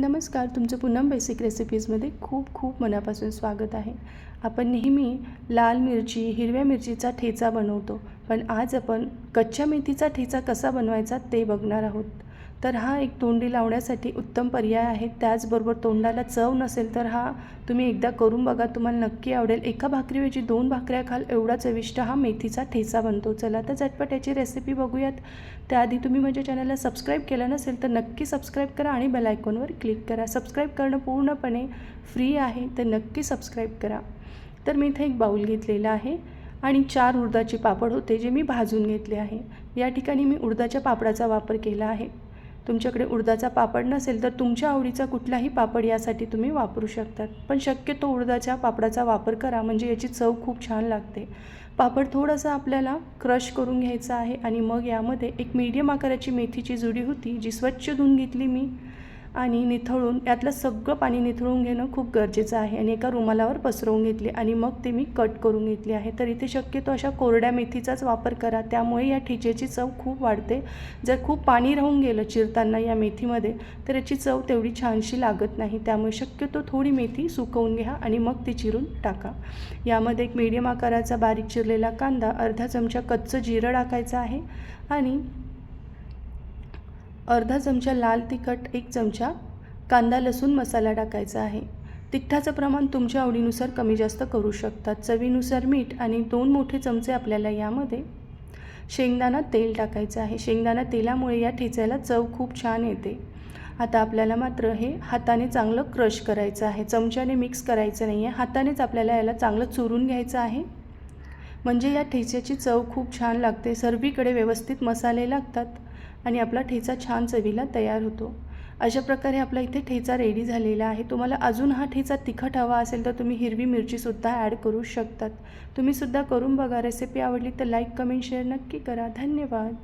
नमस्कार तुमचं पुन्हा बेसिक रेसिपीजमध्ये खूप खूप मनापासून स्वागत आहे. आपण नेहमी लाल मिरची हिरव्या मिरचीचा ठेचा बनवतो. पण आज आपण कच्च्या मेथीचा ठेचा कसा बनवायचा ते बघणार आहोत. तर हा एक तोंडी लावण्यासाठी उत्तम पर्याय आहे. त्याचबरोबर तोंडाला चव नसेल तर हा तुम्ही एकदा करून बघा. तुम्हाला नक्की आवडेल. एका भाकरीऐवजी दोन भाकऱ्या खाल एवढा चविष्ट हा मेथीचा ठेचा बनतो. चला तर झटपट याची रेसिपी बघूयात. त्याआधी तुम्ही माझ्या चॅनलला सबस्क्राईब केलं नसेल तर नक्की सबस्क्राईब करा आणि बेलायकॉनवर क्लिक करा. सबस्क्राईब करणं पूर्णपणे फ्री आहे. तर नक्की सबस्क्राईब करा. तर मी इथे एक बाऊल घेतलेला आहे. आणि चार उडदाचे पापड होते जे मी भाजून घेतले आहे. या ठिकाणी मी उडदाच्या पापडाचा वापर केला आहे. तुमच्याकडे उडदाचा पापड नसेल तर तुमच्या आवडीचा कुठलाही पापड यासाठी तुम्ही वापरू शकतात पण शक्यतो उडदाच्या पापडाचा वापर करा म्हणजे याची चव खूप छान लागते. पापड थोडंसं आपल्याला क्रश करून घ्यायचं आहे आणि मग यामध्ये एक मीडियम आकाराची मेथीची जुडी होती जी स्वच्छ धुवून घेतली मी. आणि निथळून यातलं सगळं पाणी निथळून घेणं खूप गरजेचं आहे. आणि एका रुमालावर पसरवून घेतली आणि मग ते मी कट करून घेतली आहे. तर इथे शक्यतो अशा कोरड्या मेथीचाच वापर करा. त्यामुळे या ठिचेची चव खूप वाढते. जर खूप पाणी राहून गेलं चिरताना या मेथीमध्ये तर याची चव तेवढी छानशी लागत नाही. त्यामुळे शक्यतो थोडी मेथी सुकवून घ्या आणि मग ती चिरून टाका. यामध्ये एक मीडियम आकाराचा बारीक चिरलेला कांदा अर्धा चमचा कच्चं जिरं टाकायचं आहे. आणि अर्धा चमचा लाल तिखट एक चमचा कांदा लसूण मसाला टाकायचा आहे. तिखटाचं प्रमाण तुमच्या आवडीनुसार कमी जास्त करू शकतात चवीनुसार मीठ आणि दोन मोठे चमचे आपल्याला यामध्ये शेंगदाणा तेल टाकायचं आहे. शेंगदाणा तेलामुळे या ठेचायला चव खूप छान येते. आता आपल्याला मात्र हे हाताने चांगलं क्रश करायचं आहे. चमच्याने मिक्स करायचं नाही आहे हातानेच आपल्याला याला चांगलं चुरून घ्यायचं आहे. म्हणजे या ठेच्याची चव खूप छान लागते. सर्वीकडे व्यवस्थित मसाले लागतात आणि आपला ठेचा छान चवीला तयार होतो. अशा प्रकारे आपला इथे ठेचा रेडी झालेला आहे. तुम्हाला अजून हा ठेचा तिखट हवा असेल तर तुम्ही हिरवी मिरचीसुद्धा ॲड करू शकतात. तुम्हीसुद्धा करून बघा. रेसिपी आवडली तर लाईक कमेंट शेअर नक्की करा. धन्यवाद.